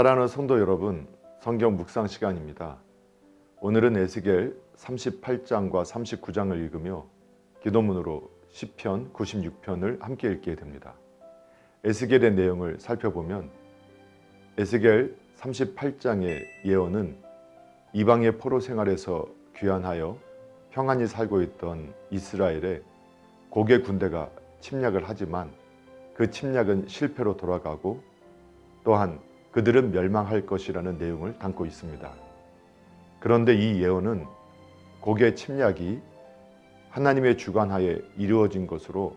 사랑하는 성도 여러분, 성경 묵상 시간입니다. 오늘은 에스겔 38장과 39장을 읽으며 기도문으로 시편 96편을 함께 읽게 됩니다. 에스겔의 내용을 살펴보면 에스겔 38장의 예언은 이방의 포로 생활에서 귀환하여 평안히 살고 있던 이스라엘에 고개 군대가 침략을 하지만 그 침략은 실패로 돌아가고 또한 그들은 멸망할 것이라는 내용을 담고 있습니다. 그런데 이 예언은 고개 침략이 하나님의 주관하에 이루어진 것으로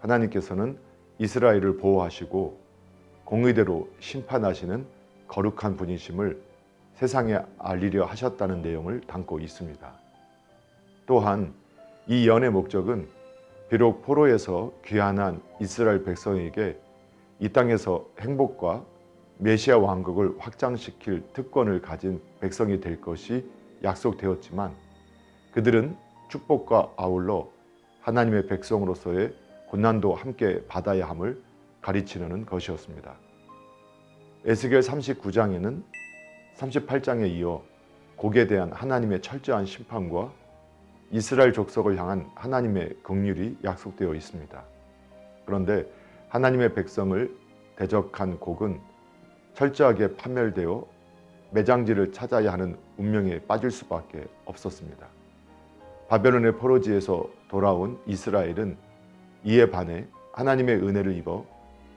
하나님께서는 이스라엘을 보호하시고 공의대로 심판하시는 거룩한 분이심을 세상에 알리려 하셨다는 내용을 담고 있습니다. 또한 이 예언의 목적은 비록 포로에서 귀환한 이스라엘 백성에게 이 땅에서 행복과 메시아 왕국을 확장시킬 특권을 가진 백성이 될 것이 약속되었지만 그들은 축복과 아울러 하나님의 백성으로서의 고난도 함께 받아야 함을 가르치는 것이었습니다. 에스겔 39장에는 38장에 이어 곡에 대한 하나님의 철저한 심판과 이스라엘 족속을 향한 하나님의 긍휼이 약속되어 있습니다. 그런데 하나님의 백성을 대적한 곡은 철저하게 파멸되어 매장지를 찾아야 하는 운명에 빠질 수밖에 없었습니다. 바벨론의 포로지에서 돌아온 이스라엘은 이에 반해 하나님의 은혜를 입어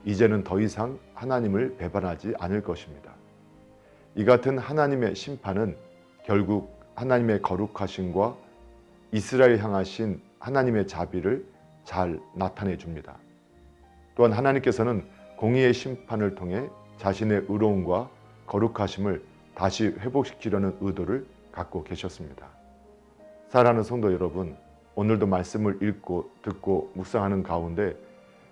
이제는 더 이상 하나님을 배반하지 않을 것입니다. 이 같은 하나님의 심판은 결국 하나님의 거룩하심과 이스라엘 향하신 하나님의 자비를 잘 나타내 줍니다. 또한 하나님께서는 공의의 심판을 통해 자신의 의로움과 거룩하심을 다시 회복시키려는 의도를 갖고 계셨습니다. 사랑하는 성도 여러분, 오늘도 말씀을 읽고 듣고 묵상하는 가운데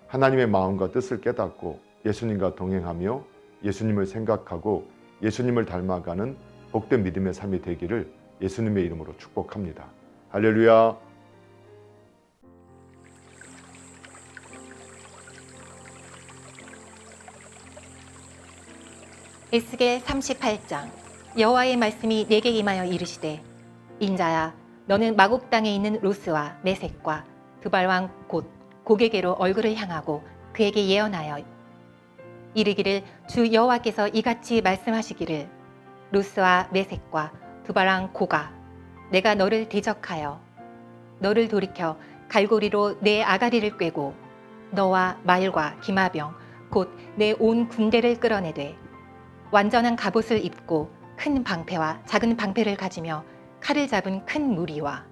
하나님의 마음과 뜻을 깨닫고 예수님과 동행하며 예수님을 생각하고 예수님을 닮아가는 복된 믿음의 삶이 되기를 예수님의 이름으로 축복합니다. 할렐루야. 에스겔 38장. 여호와의 말씀이 내게 임하여 이르시되 인자야 너는 마곡 땅에 있는 로스와 메색과 두발왕 곧 고개계로 얼굴을 향하고 그에게 예언하여 이르기를 주 여호와께서 이같이 말씀하시기를 로스와 메색과 두발왕 고가 내가 너를 대적하여 너를 돌이켜 갈고리로 내 아가리를 꿰고 너와 말과 기마병 곧 내 온 군대를 끌어내되 완전한 갑옷을 입고 큰 방패와 작은 방패를 가지며 칼을 잡은 큰 무리와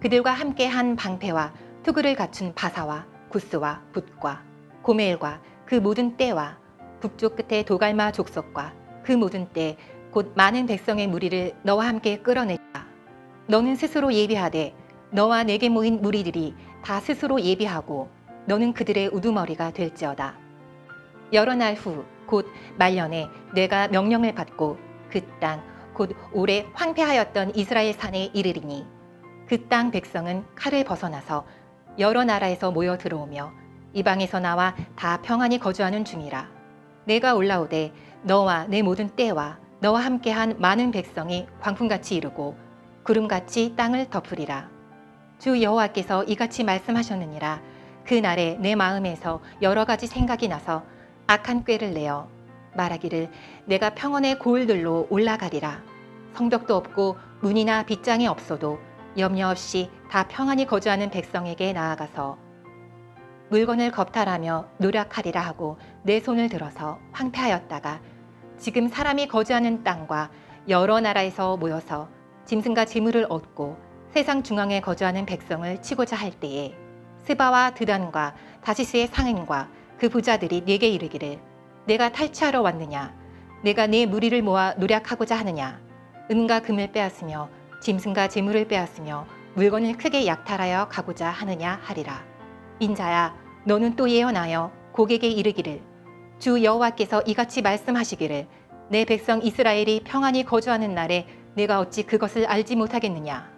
그들과 함께 한 방패와 투구를 갖춘 바사와 구스와 붓과 고멜과 그 모든 떼와 북쪽 끝에 도갈마 족속과 그 모든 때 곧 많은 백성의 무리를 너와 함께 끌어내라. 너는 스스로 예비하되 너와 내게 모인 무리들이 다 스스로 예비하고 너는 그들의 우두머리가 될지어다. 여러 날 후 곧 말년에 내가 명령을 받고 그 땅 곧 오래 황폐하였던 이스라엘 산에 이르리니 그 땅 백성은 칼을 벗어나서 여러 나라에서 모여 들어오며 이방에서 나와 다 평안히 거주하는 중이라. 내가 올라오되 너와 내 모든 때와 너와 함께한 많은 백성이 광풍같이 이르고 구름같이 땅을 덮으리라. 주 여호와께서 이같이 말씀하셨느니라. 그 날에 내 마음에서 여러 가지 생각이 나서 악한 꾀를 내어 말하기를 내가 평원의 고을들로 올라가리라. 성벽도 없고 문이나 빗장이 없어도 염려 없이 다 평안히 거주하는 백성에게 나아가서 물건을 겁탈하며 노력하리라 하고 내 손을 들어서 황폐하였다가 지금 사람이 거주하는 땅과 여러 나라에서 모여서 짐승과 재물을 얻고 세상 중앙에 거주하는 백성을 치고자 할 때에 스바와 드단과 다시스의 상인과 그 부자들이 내게 이르기를 내가 탈취하러 왔느냐? 내가 내 무리를 모아 노력하고자 하느냐? 은과 금을 빼앗으며 짐승과 재물을 빼앗으며 물건을 크게 약탈하여 가고자 하느냐 하리라. 인자야 너는 또 예언하여 고객에 이르기를 주 여호와께서 이같이 말씀하시기를 내 백성 이스라엘이 평안히 거주하는 날에 내가 어찌 그것을 알지 못하겠느냐?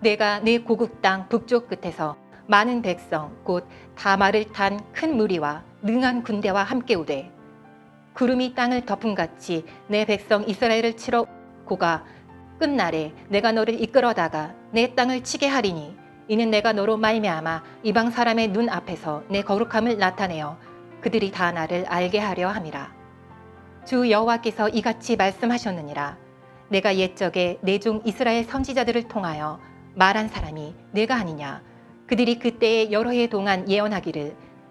내가 내 고국 땅 북쪽 끝에서 많은 백성 곧 다 말을 탄 큰 무리와 능한 군대와 함께 오되 구름이 땅을 덮음 같이 내 백성 이스라엘을 치러 고가 끝날에 내가 너를 이끌어다가 내 땅을 치게 하리니 이는 내가 너로 말미암아 이방 사람의 눈 앞에서 내 거룩함을 나타내어 그들이 다 나를 알게 하려 함이라. 주 여호와께서 이같이 말씀하셨느니라. 내가 옛적에 내 종 이스라엘 선지자들을 통하여 말한 사람이 내가 아니냐. 그들이 그때에 여러 해 동안 예언하기를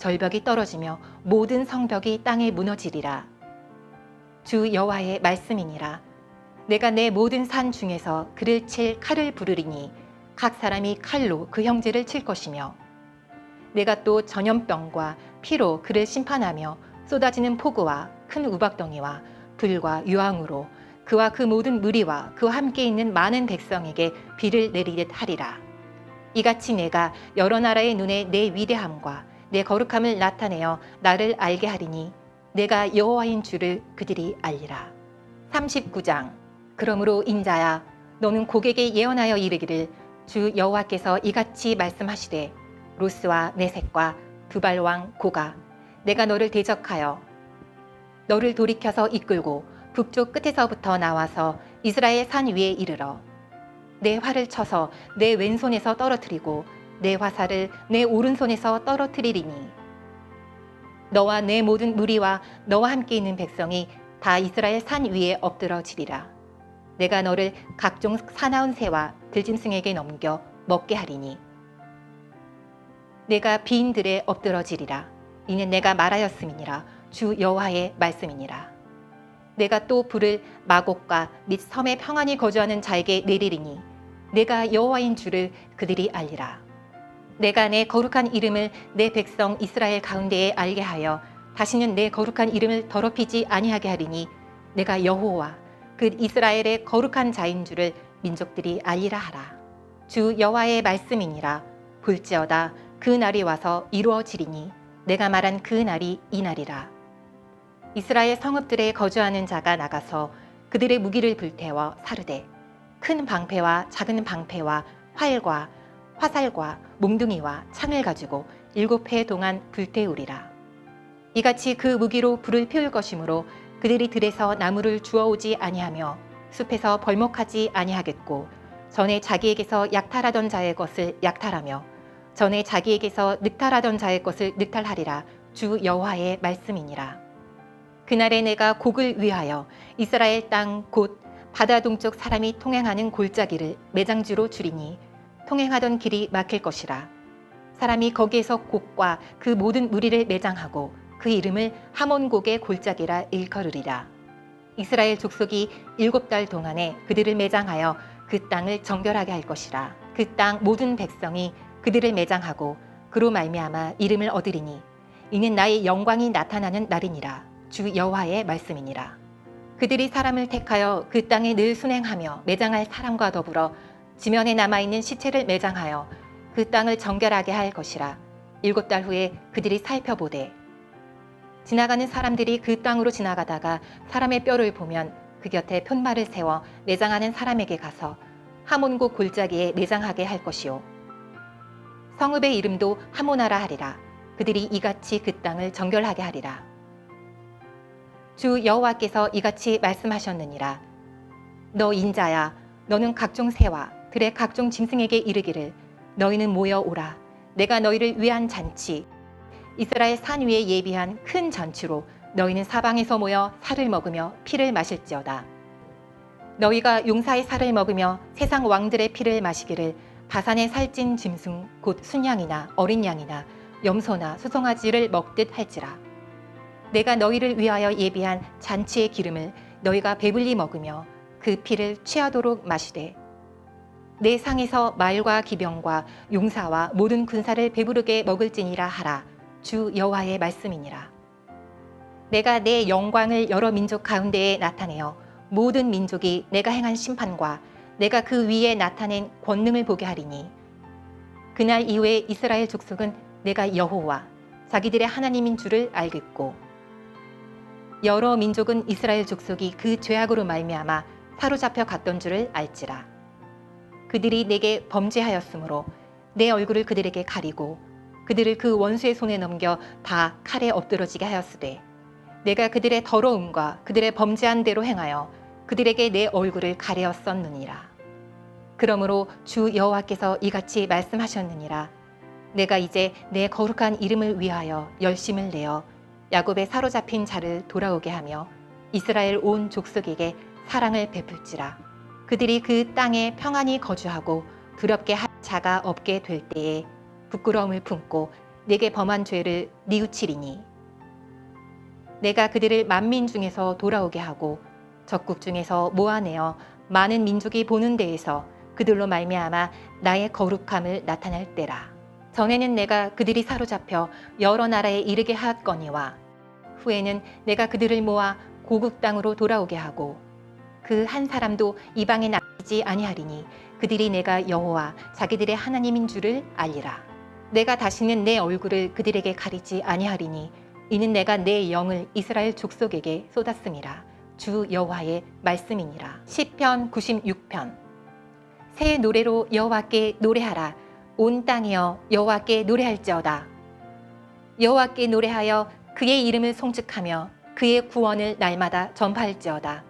절벽이 떨어지며 모든 성벽이 땅에 무너지리라 주 여호와의 말씀이니라 내가 내 모든 산 중에서 그를 칠 칼을 부르리니 각 사람이 칼로 그 형제를 칠 것이며 내가 또 전염병과 피로 그를 심판하며 쏟아지는 폭우와 큰 우박덩이와 불과 유황으로 그와 그 모든 무리와 그와 함께 있는 많은 백성에게 비를 내리듯 하리라. 이같이 내가 여러 나라의 눈에 내 위대함과 내 거룩함을 나타내어 나를 알게 하리니 내가 여호와인 줄을 그들이 알리라. 39장 그러므로 인자야 너는 고객에 예언하여 이르기를 주 여호와께서 이같이 말씀하시되 로스와 메색과 두발 왕 고가 내가 너를 대적하여 너를 돌이켜서 이끌고 북쪽 끝에서부터 나와서 이스라엘 산 위에 이르러 내 활을 쳐서 내 왼손에서 떨어뜨리고 내 화살을 내 오른손에서 떨어뜨리리니. 너와 내 모든 무리와 너와 함께 있는 백성이 다 이스라엘 산 위에 엎드러지리라. 내가 너를 각종 사나운 새와 들짐승에게 넘겨 먹게 하리니. 내가 비인들에 엎드러지리라. 이는 내가 말하였음이니라. 주 여호와의 말씀이니라. 내가 또 불을 마곡과 및 섬에 평안히 거주하는 자에게 내리리니. 내가 여호와인 줄을 그들이 알리라 내가 내 거룩한 이름을 내 백성 이스라엘 가운데에 알게 하여 다시는 내 거룩한 이름을 더럽히지 아니하게 하리니 내가 여호와 그 이스라엘의 거룩한 자인 줄을 민족들이 알리라 하라. 주 여호와의 말씀이니라. 볼지어다 그 날이 와서 이루어지리니 내가 말한 그 날이 이 날이라. 이스라엘 성읍들에 거주하는 자가 나가서 그들의 무기를 불태워 사르되 큰 방패와 작은 방패와 활과 화살과 몽둥이와 창을 가지고 일곱 해 동안 불태우리라. 이같이 그 무기로 불을 피울 것이므로 그들이 들에서 나무를 주워오지 아니하며 숲에서 벌목하지 아니하겠고 전에 자기에게서 약탈하던 자의 것을 약탈하며 전에 자기에게서 늑탈하던 자의 것을 늑탈하리라 주 여호와의 말씀이니라. 그날에 내가 곡을 위하여 이스라엘 땅 곧 바다 동쪽 사람이 통행하는 골짜기를 매장지로 줄이니 통행하던 길이 막힐 것이라. 사람이 거기에서 곡과 그 모든 무리를 매장하고 그 이름을 하몬곡의 골짜기라 일컬으리라. 이스라엘 족속이 일곱 달 동안에 그들을 매장하여 그 땅을 정결하게 할 것이라. 그 땅 모든 백성이 그들을 매장하고 그로 말미암아 이름을 얻으리니 이는 나의 영광이 나타나는 날이니라. 주 여호와의 말씀이니라. 그들이 사람을 택하여 그 땅에 늘 순행하며 매장할 사람과 더불어 지면에 남아 있는 시체를 매장하여 그 땅을 정결하게 할 것이라. 일곱 달 후에 그들이 살펴보되 지나가는 사람들이 그 땅으로 지나가다가 사람의 뼈를 보면 그 곁에 편말을 세워 매장하는 사람에게 가서 하몬고 골짜기에 매장하게 할 것이요. 성읍의 이름도 하모나라 하리라. 그들이 이같이 그 땅을 정결하게 하리라. 주 여호와께서 이같이 말씀하셨느니라 너 인자야 너는 각종 새와 들의 각종 짐승에게 이르기를 너희는 모여 오라. 내가 너희를 위한 잔치. 이스라엘 산 위에 예비한 큰 잔치로 너희는 사방에서 모여 살을 먹으며 피를 마실지어다. 너희가 용사의 살을 먹으며 세상 왕들의 피를 마시기를 바산의 살찐 짐승 곧 순양이나 어린 양이나 염소나 수송아지를 먹듯 할지라. 내가 너희를 위하여 예비한 잔치의 기름을 너희가 배불리 먹으며 그 피를 취하도록 마시되 내 상에서 말과 기병과 용사와 모든 군사를 배부르게 먹을지니라 하라. 주 여호와의 말씀이니라. 내가 내 영광을 여러 민족 가운데에 나타내어 모든 민족이 내가 행한 심판과 내가 그 위에 나타낸 권능을 보게 하리니 그날 이후에 이스라엘 족속은 내가 여호와 자기들의 하나님인 줄을 알겠고 여러 민족은 이스라엘 족속이 그 죄악으로 말미암아 사로잡혀 갔던 줄을 알지라 그들이 내게 범죄하였으므로 내 얼굴을 그들에게 가리고 그들을 그 원수의 손에 넘겨 다 칼에 엎드러지게 하였으되 내가 그들의 더러움과 그들의 범죄한 대로 행하여 그들에게 내 얼굴을 가려었었느니라. 그러므로 주 여호와께서 이같이 말씀하셨느니라. 내가 이제 내 거룩한 이름을 위하여 열심을 내어 야곱의 사로잡힌 자를 돌아오게 하며 이스라엘 온 족속에게 사랑을 베풀지라 그들이 그 땅에 평안히 거주하고 두렵게 할 자가 없게 될 때에 부끄러움을 품고 내게 범한 죄를 뉘우치리니. 내가 그들을 만민 중에서 돌아오게 하고 적국 중에서 모아내어 많은 민족이 보는 데에서 그들로 말미암아 나의 거룩함을 나타낼 때라. 전에는 내가 그들이 사로잡혀 여러 나라에 이르게 하였거니와 후에는 내가 그들을 모아 고국 땅으로 돌아오게 하고 그 한 사람도 이방에 남지 아니하리니 그들이 내가 여호와 자기들의 하나님인 줄을 알리라. 내가 다시는 내 얼굴을 그들에게 가리지 아니하리니 이는 내가 내 영을 이스라엘 족속에게 쏟았음이라. 주 여호와의 말씀이니라. 시편 96편. 새 노래로 여호와께 노래하라. 온 땅이여 여호와께 노래할지어다. 여호와께 노래하여 그의 이름을 송축하며 그의 구원을 날마다 전파할지어다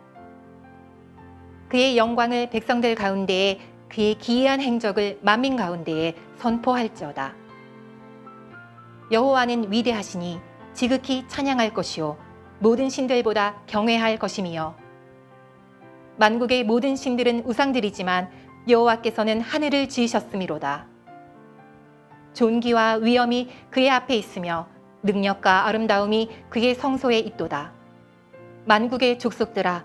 그의 영광을 백성들 가운데에 그의 기이한 행적을 만민 가운데에 선포할지어다. 여호와는 위대하시니 지극히 찬양할 것이요 모든 신들보다 경외할 것이미요 만국의 모든 신들은 우상들이지만 여호와께서는 하늘을 지으셨음이로다. 존귀와 위엄이 그의 앞에 있으며 능력과 아름다움이 그의 성소에 있도다. 만국의 족속들아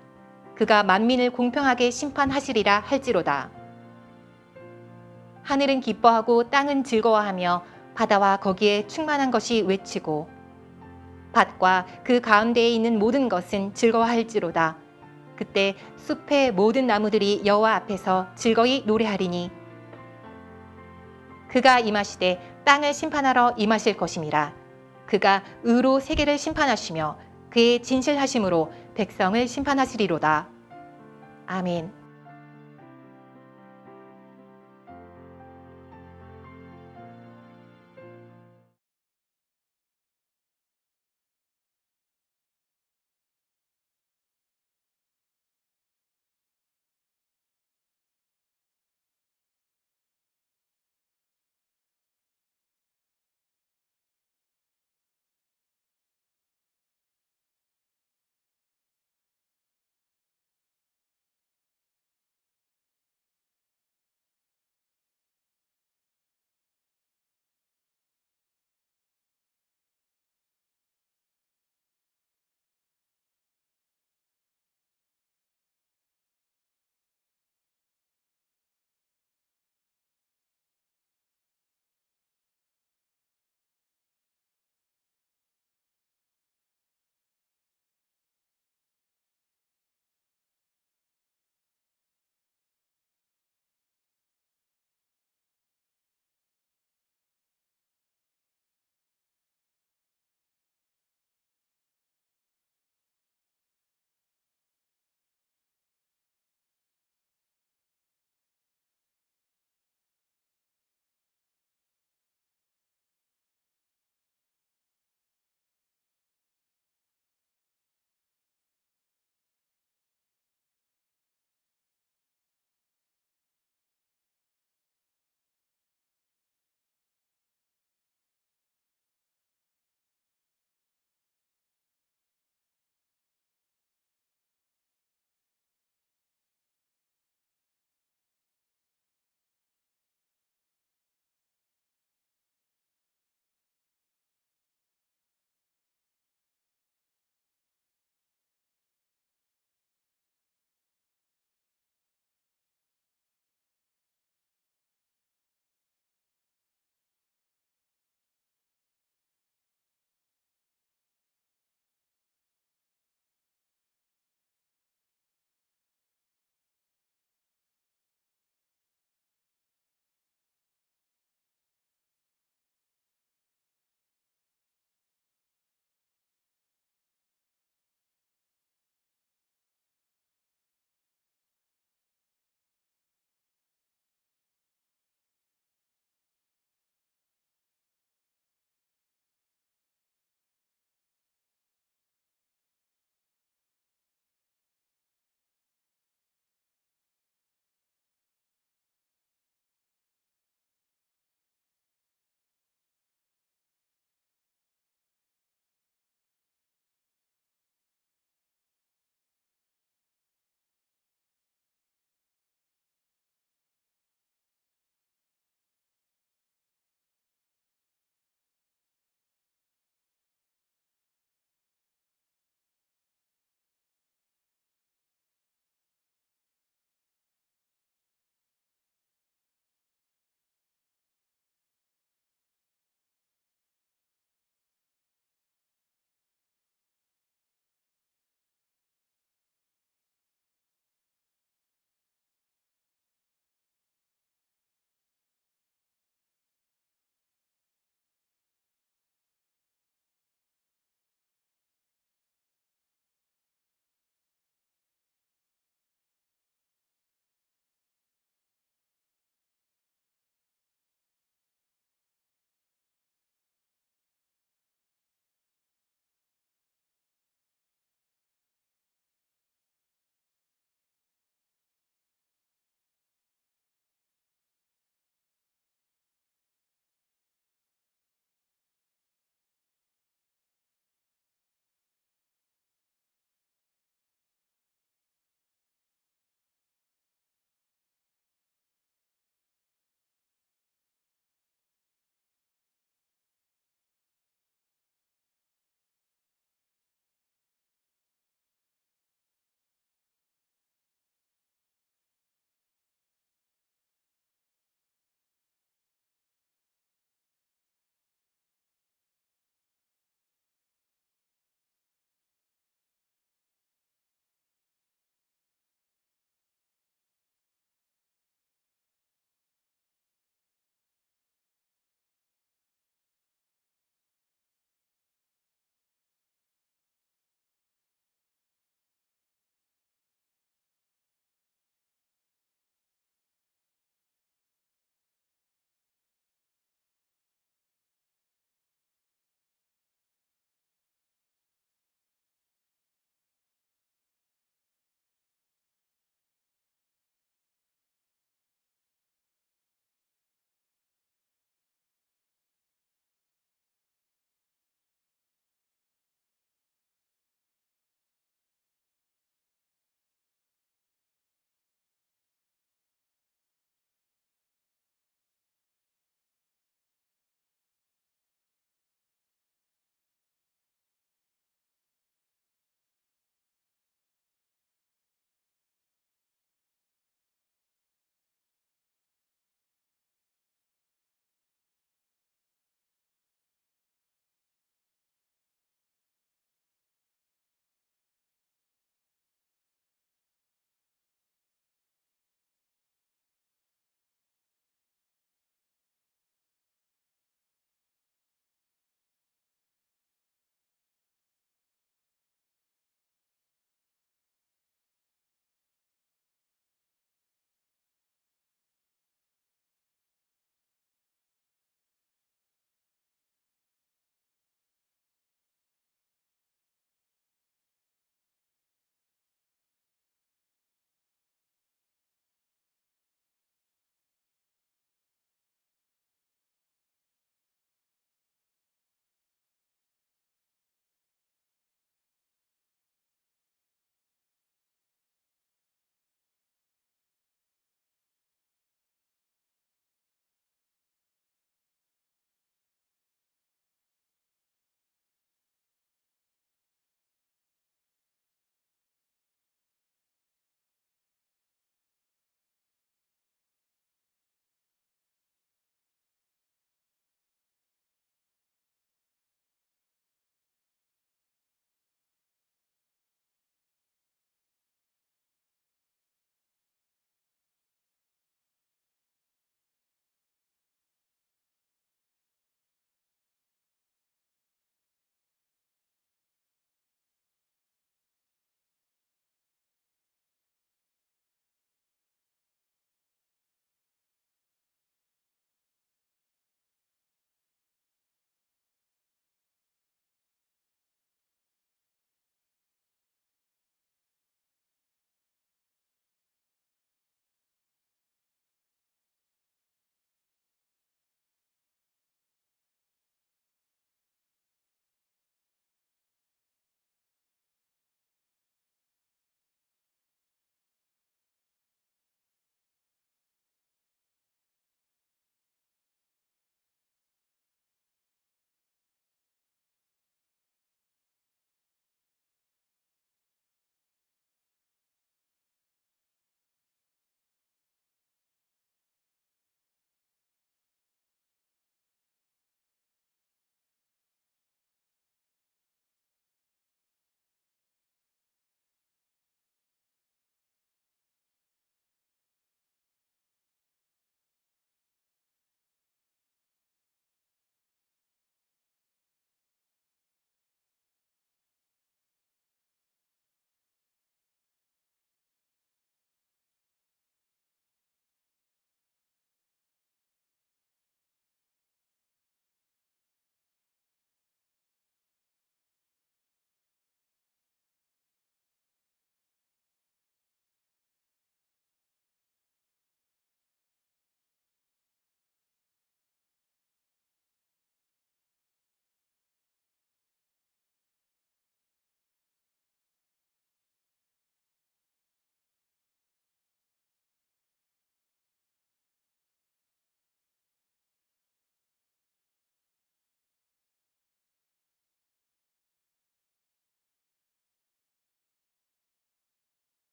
그가 만민을 공평하게 심판하시리라 할지로다 하늘은 기뻐하고 땅은 즐거워하며 바다와 거기에 충만한 것이 외치고 밭과 그 가운데에 있는 모든 것은 즐거워할지로다. 그때 숲의 모든 나무들이 여호와 앞에서 즐거이 노래하리니 그가 임하시되 땅을 심판하러 임하실 것임이라. 그가 의로 세계를 심판하시며 그의 진실하심으로 백성을 심판하시리로다. 아멘.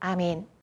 아멘.